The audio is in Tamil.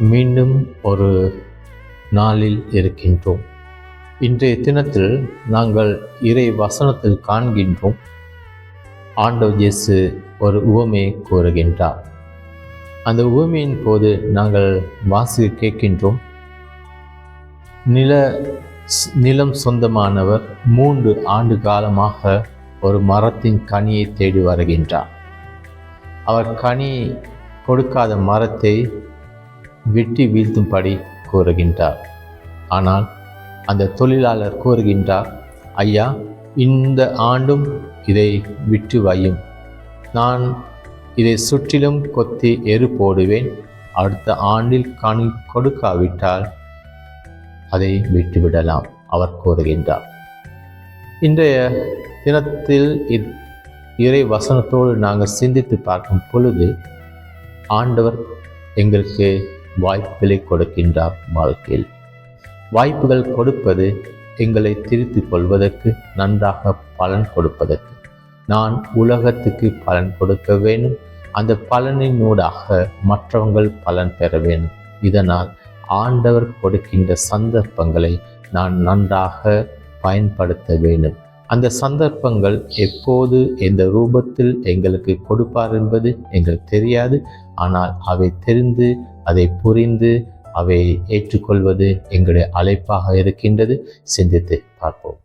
மீண்டும் ஒரு நாளில் இருக்கின்றோம். இன்றைய தினத்தில் நாங்கள் இறை வசனத்தில் காண்கின்றோம். ஆண்டவர் இயேசு ஒரு உவமையை கூறுகின்றார். அந்த உவமையின் போது நாங்கள் வாசி கேட்கின்றோம். நில நிலம் சொந்தமானவர் மூன்று ஆண்டு காலமாக ஒரு மரத்தின் கனியை தேடி வருகின்றார். அவர் கனி கொடுக்காத மரத்தை வெட்டி வீழ்த்தும்படி கூறுகின்றார். ஆனால் அந்த தொழிலாளர் கூறுகின்றார் ஐயா இந்த ஆண்டும் இதை விட்டு வையும். நான் இதை சுற்றிலும் கொத்தி எரு போடுவேன். அடுத்த ஆண்டில் கணி கொடுக்காவிட்டால் அதை விட்டுவிடலாம் அவர் கூறுகின்றார். இன்றைய தினத்தில் இறை வசனத்தோடு நாங்கள் சிந்தித்து பார்க்கும் பொழுது ஆண்டவர் எங்களுக்கு வாய்ப்புகளை கொடுக்கின்றார் வாழ்க்கையில். வாய்ப்புகள் கொடுப்பது எங்களை திருத்திக் கொள்வதற்கு நன்றாக பலன் கொடுப்பதற்கு. நான் உலகத்துக்கு பலன் கொடுக்க வேண்டும். அந்த பலனினூடாக மற்றவங்கள் பலன் பெற வேண்டும். இதனால் ஆண்டவர் கொடுக்கின்ற சந்தர்ப்பங்களை நான் நன்றாக பயன்படுத்த வேண்டும். அந்த சந்தர்ப்பங்கள் எப்போது எந்த ரூபத்தில் எங்களுக்கு கொடுப்பார் என்பது எங்களுக்கு தெரியாது. ஆனால் அவை தெரிந்து அதை புரிந்து அவை ஏற்றுக்கொள்வது எங்களுடைய அழைப்பாக இருக்கின்றது. சிந்தித்து பார்ப்போம்.